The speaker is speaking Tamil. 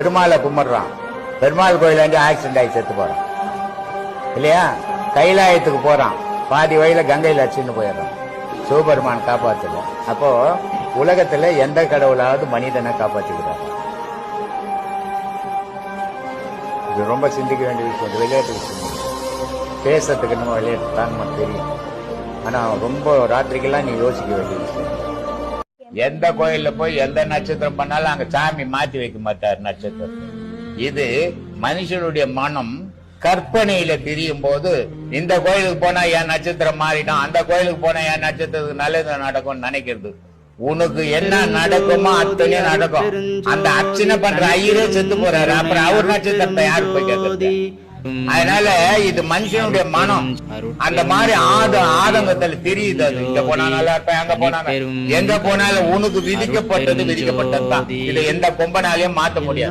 பெருமாளை கும்பிடுறான். பெருமாள் கோயிலாண்டி ஆக்சிடென்ட் ஆகி செத்து போறான். இல்லையா? கைலாயத்துக்கு போறான். பாதி வயல கங்கையில் அச்சுன்னு போயிடுறான். சிவபெருமான் காப்பாத்துல அப்போ உலகத்துல எந்த கடவுளாவது மனிதனை காப்பாற்றிக்கிறார் இது ரொம்ப சிந்திக்க வேண்டிய விஷயம். விளையாட்டு விஷயம். பேசுறதுக்கு நம்ம விளையாட்டு தான் நமக்கு தெரியும். ஆனா ரொம்ப ராத்திரிக்கெல்லாம் நீ யோசிக்க வேண்டிய விஷயம். எந்த கோயில்ல போய் எந்த நட்சத்திரம் பண்ணாலும் அங்க சாமி மாத்தி வைக்க மாட்டார் நட்சத்திரம் இது மனுஷனுடைய மனம் கற்பனையில திரியும் போது இந்த கோயிலுக்கு போனா என் நட்சத்திரம் மாறிடும் அந்த கோயிலுக்கு போனா என் நட்சத்திரத்துக்கு நல்லது நடக்கும்னு நினைக்கிறது. உனக்கு என்ன நடக்குமோ அத்தனையும் நடக்கும். அந்த அர்ச்சனை பண்ற ஐயரே செத்து போறாரு. அப்புறம் அவர் நட்சத்திரத்தை யாரு போய் கேட்கறது அதனால இது மனுஷனுடைய மனம். அந்த மாதிரி ஆத ஆதங்கத்துல தெரியுது அது. இங்க போனா நல்லா இருப்பேன் அங்க போனா எங்க போனாலும் உனக்கு விதிக்கப்பட்டது விதிக்கப்பட்டதுதான் இதை எந்த கொம்பனாலையும் மாத்த முடியாது.